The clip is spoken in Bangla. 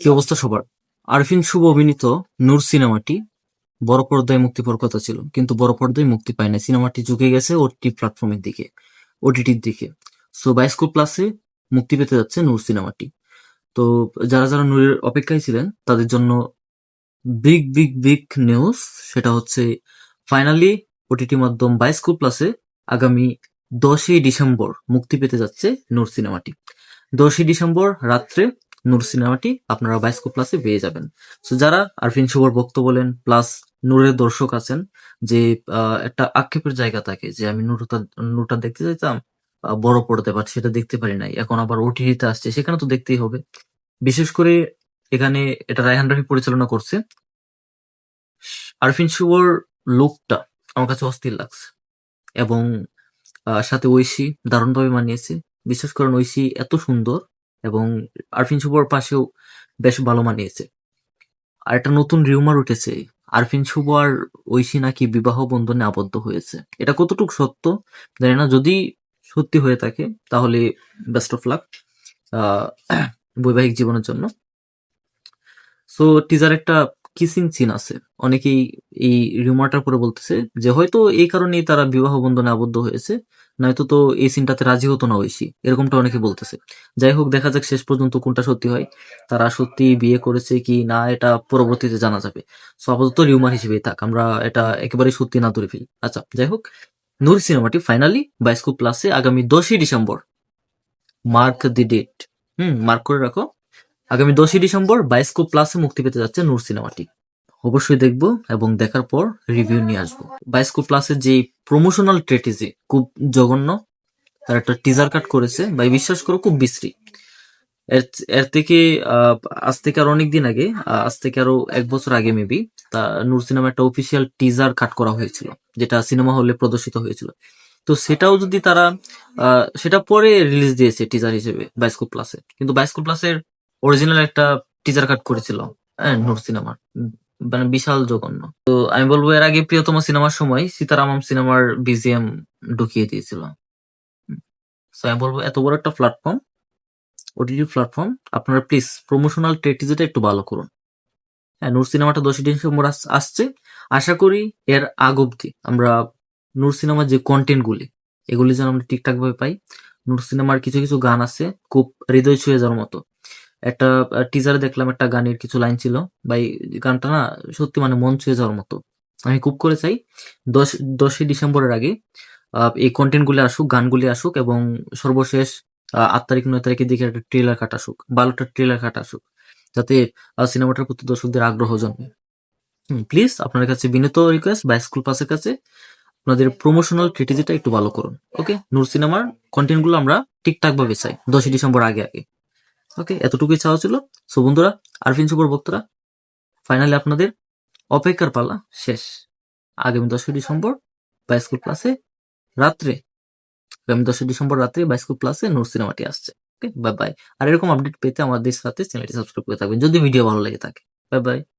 কি অবস্থা সবার? আরফিন শুভ অভিনীত নূর সিনেমাটি বড় পর্দায় মুক্তি পাওয়ার কথা ছিল, কিন্তু বড় পর্দায় মুক্তি পায় না সিনেমাটি ঝুঁকে গেছে ওটি প্ল্যাটফর্মের দিকে ওটিটির দিকে। সো বাইস্কোপ প্লাসে মুক্তি পেতে যাচ্ছে নূর সিনেমাটি। তো, যারা যারা নূরের অপেক্ষায় ছিলেন, তাদের জন্য বিগ বিগ বিগ নিউজ সেটা হচ্ছে ফাইনালি ওটিটি মাধ্যম বাইস্কোপ প্লাসে আগামী দশই ডিসেম্বর মুক্তি পেতে যাচ্ছে নূর সিনেমাটি। দশই ডিসেম্বর রাত্রে নূর সিনেমাটি আপনারা বাইস্কোপ প্লাসে পেয়ে যাবেন। সো যারা আরফিন শুভর ভক্ত বলেন প্লাস নূরের দর্শক আছেন, যে একটা আক্ষেপের জায়গা থাকে যে, আমি নূরটা নূরটা দেখতে চাইতাম বড় পড়তে পারছি সেটা দেখতে পারি নাই। এখন আবার ওটিটিতে আসছে, সেখানে তো দেখতেই হবে। বিশেষ করে এখানে এটা রায়হান রাফি পরিচালনা করছে। আরফিন শুভর লুকটা আমার কাছে অস্থির লাগছে। এবং সাথে ঐশী দারুণভাবে মানিয়েছে। বিশেষ করে ঐশী এত সুন্দর এবং আরফিন শুভর পাশেও বেশ ভালো মানিয়েছে। আর একটা নতুন রিউমার উঠেছে, আরফিন শুভ আর ঐশী নাকি বিবাহ বন্ধনে আবদ্ধ হয়েছে। এটা কতটুকু সত্য জানি না যদি সত্যি হয়ে থাকে, তাহলে বেস্ট অফ লাক বৈবাহিক জীবনের জন্য। সো টিজার একটা কিসিং সিন আছে। অনেকেই এই রিউমারটার পরে বলতেছে যে হয়তো এই কারণেই তারা বিবাহ বন্ধনে আবদ্ধ হয়েছে। নয়তো তো এই সিনটাতে রাজি হতো না ঐশী এরকমটা অনেকে বলতেছে। যাই হোক, দেখা যাক শেষ পর্যন্ত কোনটা সত্যি হয়। তারা সত্যি বিয়ে করেছে কি না, এটা পরবর্তীতে জানা যাবে। সো আপাতত রিউমার হিসেবেই থাক, আমরা এটা একেবারে সত্যি না ধরে ফেলি। আচ্ছা যাই হোক, নূর সিনেমাটি ফাইনালি বাইস্কোপ প্লাসে আগামী দশই December mark the date hmm mark করে রাখো। আগামী দশই ডিসেম্বর বাইস্কোপ প্লাসে মুক্তি পেতে যাচ্ছে নূর সিনেমাটি। অবশ্যই দেখব এবং দেখার পর রিভিউ নিয়ে আসব। বাইস্কোপ প্লাসের যে প্রমোশনাল স্ট্র্যাটেজি খুব জঘন্য, তার একটা টিজার কাট করেছে বা বিশ্বাস করো খুব বিশ্রী। এর এর থেকে আজ থেকে আর অনেক দিন আগে আজ থেকে আরও এক বছর আগে মেবি তা নূর সিনেমা একটা অফিসিয়াল টিজার কাট করা হয়েছিল, যেটা সিনেমা হলে প্রদর্শিত হয়েছিল। তো সেটাও যদি তারা সেটা পরে রিলিজ দিয়েছে টিজার হিসেবে বাইস্কোপ প্লাসে কিন্তু বাইস্কোপ প্লাসের অরিজিনাল একটা টিজার কাট করেছিল হ্যাঁ নূর সিনেমার। মানে বিশাল জঘন্য। তো আমি বলব, এর আগে প্রিয়তম সিনেমার সময় সীতারামম সিনেমার বিজিএম ঢুকিয়ে দিয়েছিল। আমি বলব, এত বড় একটা প্ল্যাটফর্ম ওটিটি প্ল্যাটফর্ম আপনারা প্লিজ প্রমোশনাল স্ট্র্যাটেজিটা একটু ভালো করুন। হ্যাঁ নূর সিনেমাটা দশই ডিসেম্বর আস- আসছে। আশা করি এর আগ অব্দি আমরা নূর সিনেমার যে কন্টেন্টগুলি এগুলি যেন আমরা ঠিকঠাক ভাবে পাই। নূর সিনেমার কিছু কিছু গান আছে, খুব হৃদয় ছুঁয়ে যাওয়ার মতো। একটা টিজারে দেখলাম একটা গানের কিছু লাইন ছিল। এই গানটা না সত্যি মানে মন ছুঁয়ে যাওয়ার মতো। আমি খুব করে চাই দশ, দশই ডিসেম্বরের আগে এই কন্টেন্ট গুলি আসুক গানগুলি আসুক এবং সর্বশেষ আট তারিখ, নয় তারিখের দিকে একটা ট্রেলার কাট আসুক, বারোটা ট্রেলার কাট আসুক, যাতে সিনেমাটার প্রতি দর্শকদের আগ্রহ জন্মে। প্লিজ আপনার কাছে বিনীত রিকোয়েস্ট বা স্কুল পাসের কাছে আপনাদের প্রমোশনাল স্ট্র্যাটেজিটা একটু ভালো করুন ওকে নূর সিনেমার কন্টেন্টগুলো আমরা ঠিকঠাক ভাবে চাই, দশই ডিসেম্বর আগে আগে। ওকে এতটুকুই চাওয়া ছিল সো বন্ধুরা, আরফিন সুপার ভক্তরা ফাইনালি আপনাদের অপেক্ষার পালা শেষ। আগামী দশই ডিসেম্বর বাইস্কুল প্লাসে রাত্রে, আগামী দশই ডিসেম্বর রাত্রে বাইস্কুল প্লাসে নূর সিনেমাটি আসছে। ওকে বাই বাই আর এরকম আপডেট পেতে আমাদের সাথে চ্যানেলটি সাবস্ক্রাইব করে থাকবেন। যদি ভিডিও ভালো লেগে থাকে বাই বাই